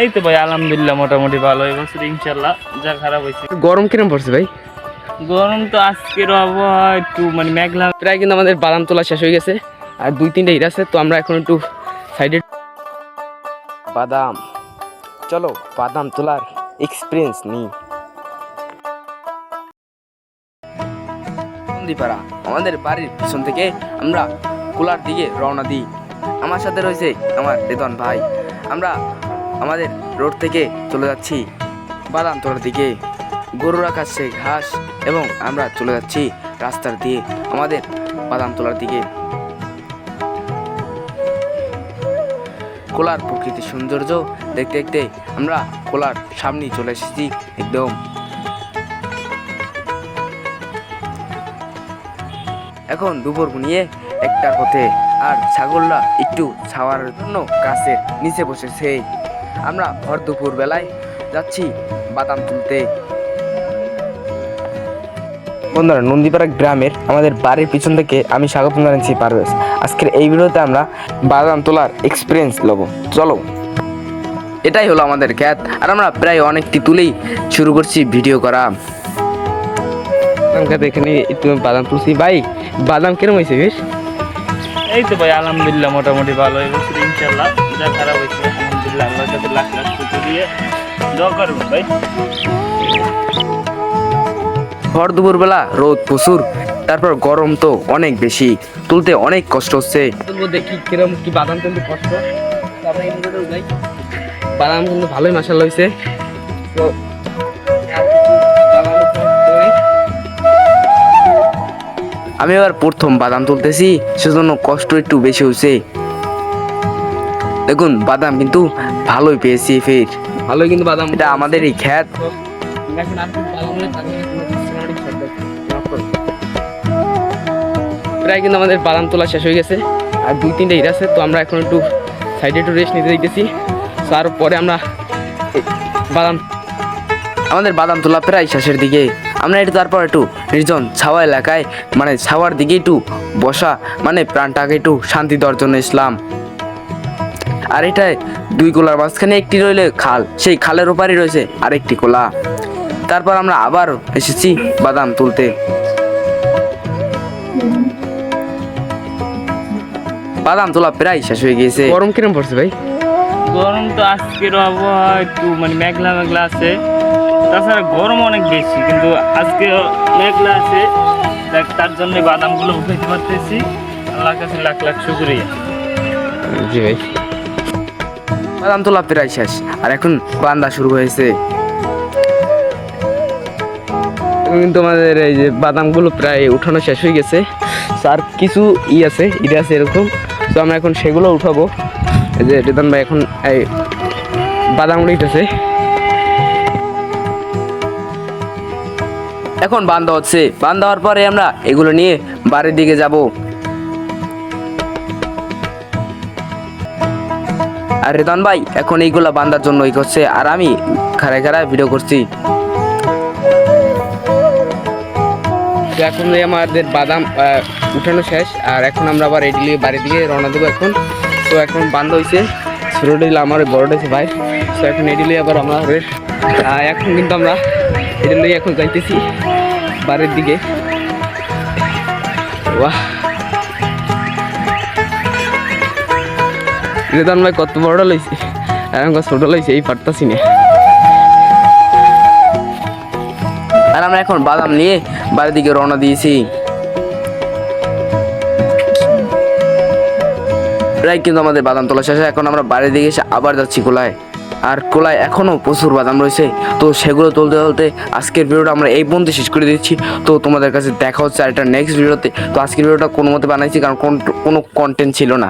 এই তো ভাই আলহামদুলিল্লাহ মোটামুটি ভালো এবছর ইনশাল্লাহ যা খারাপ হয়েছে। গরম কিরম পড়ছে ভাই? গরম তো আজকের আবহাওয়া একটু মানে মেঘলা। প্রায় কিন্তু আমাদের বাদাম তোলা শেষ হয়ে গেছে আর দুই তিনটা হিট আছে তো আমরা এখন একটু সাইডে বাদাম। চলো বাদাম তোলার এক্সপিরিয়েন্স নিই। নন্দীপাড়া আমাদের বাড়ির পিছন থেকে আমরা কোলার দিকে রওনা দিই। আমার সাথে রয়েছে আমার বেতন ভাই। আমরা আমাদের রোড থেকে চলে যাচ্ছি। বাদাম তোলার দিকে। গরুরা খাচ্ছে ঘাস এবং আমরা চলে যাচ্ছি রাস্তার দিয়ে, আমাদের বাদাম তোলার দিকে। কোলার প্রকৃতির সৌন্দর্য দেখতে দেখতে আমরা কোলার সামনেই চলে এসেছি একদম। এখন দুপুর নিয়ে একটার পথে আর ছাগলরা একটু ছাওয়ার জন্য গাছের নিচে বসেছে। আমরা ভর দুপুর বেলায় যাচ্ছি বাদাম তুলতে। বন্ধুরা নন্দীপাড়া গ্রামের আমাদের বাড়ির পিছন থেকে আমি স্বাগত জানাচ্ছি পারভেজ। আজকের এই ভিডিওতে আমরা বাদাম তোলার এক্সপিরিয়েন্স নেব চলো। এটাই হলো আমাদের খ্যাত। আর আমরা প্রায় অনেকটি তুলেই শুরু করছি ভিডিও করা। এখানে একটু বাদাম তুলছি। ভাই বাদাম কিরম হয়েছে বেশ? এই তো ভাই আলহামদুলিল্লাহ মোটামুটি ভালো এবছর ইনশাল্লাহ যা খারাপ হয়েছে। আলহামদুলিল্লাহ আল্লাহর কাছে লাখ লাখ শুক্র দিয়ে দোয়া করবেন ভাই। ভর দুপুরবেলা রোদ প্রচুর তারপর গরম তো অনেক বেশি তুলতে অনেক কষ্ট হচ্ছে। দেখি কিরম কি বাদাম তুলতে কষ্ট। বাদাম কিন্তু ভালোই মাসাল হয়েছে তো আমি এবার প্রথম বাদাম তুলতেছি সেজন্য কষ্ট একটু বেশি হয়েছে দেখুন বাদাম কিন্তু ভালোই পেয়েছি ফের। ভালোই কিন্তু বাদাম। এটা আমাদের এই খ্যাত। প্রায় কিন্তু আমাদের বাদাম তোলা শেষ হয়ে গেছে। আর দুই তিনটে ইট আছে তো আমরা এখন একটু সাইডে একটু রেস্ট নিতে দিতেছি তারপরে আমরা বাদাম আমাদের বাদাম তোলা প্রায় শেষের দিকে। আমরা একটু তারপর একটু নির্জন ছাওয়া এলাকায় মানে ছাওয়ার দিকে একটু বসা মানে প্রাণটাকে একটু শান্তি দেওয়ার জন্য ইসলাম আর এটায় দুই কোলার মাঝখানে একটি রইলে খাল সেই খালের ওপারই রয়েছে আরেকটি কোলা। তারপর আমরা আবার এসেছি বাদাম তুলতে। বাদাম তোলা প্রায় শেষ হয়ে গিয়েছে। গরম কিরম পড়ছে ভাই? গরম তো আজকের আবহাওয়া একটু মানে মেঘলা মেঘলা আছে। তাছাড়া গরম অনেক বেশি কিন্তু আজকে মেঘলা আছে। দেখ তার জন্য বাদামগুলো উঠাইতে পারতেছি। আল্লাহর কাছে লাখ লাখ শুক্রিয়া। জি ভাই। বাদাম তোলা প্রায় শেষ। আর এখন বান্দা শুরু হয়েছে। তোমাদের এই যে বাদামগুলো প্রায় উঠানো শেষ হয়ে গেছে। আর কিছু ই আছে ইটা আছে এরকম। তো আমরা এখন সেগুলো উঠাবো। এই যে রেতন ভাই এখন এই বাদাম উঠেছে এখন বান্ধা হচ্ছে। বান্ধ হওয়ার পরে আমরা এগুলো নিয়ে বাড়ির দিকে যাব। আর রেতন ভাই এখন এইগুলা বান্ধার জন্য ই করছে আর আমি খাড়ায় খাড়ায় ভিডিও করছি। তো এখন আমাদের বাদাম উঠানো শেষ আর এখন আমরা আবার এটি নিয়ে বাড়ির দিকে রওনা দেবো এখন। তো এখন বান্ধ হয়েছে ছোটোটা দিলে আমার বড়টা হয়েছে ভাই। তো এখন নিয়ে আবার আমাদের আহ, এখন কিন্তু আমরা নিয়ে এখন যাইতেছি বাড়ির দিকে। বাহ। রেতন ভাই কত বড় লইছে? আর আমি ছোট লইছে, এই পারতাছি না। আর আমরা এখন বাদাম নিয়ে বাড়ির দিকে রওনা দিয়েছি। প্রায় কিন্তু আমাদের বাদাম তোলা শেষ, এখন আমরা বাড়ির দিকে এসে আবার যাচ্ছি কোলায়। আর কোলায় এখনও প্রচুর বাদাম রয়েছে। তো সেগুলো তুলতে তুলতে আজকের ভিডিওটা আমরা এই পর্যন্ত শেষ করে দিচ্ছি। তো তোমাদের কাছে দেখা হচ্ছে আর একটা নেক্সট ভিডিওতে তো আজকের ভিডিওটা কোনো মতে বানাইছি, কারণ কোনো কন্টেন্ট ছিল না।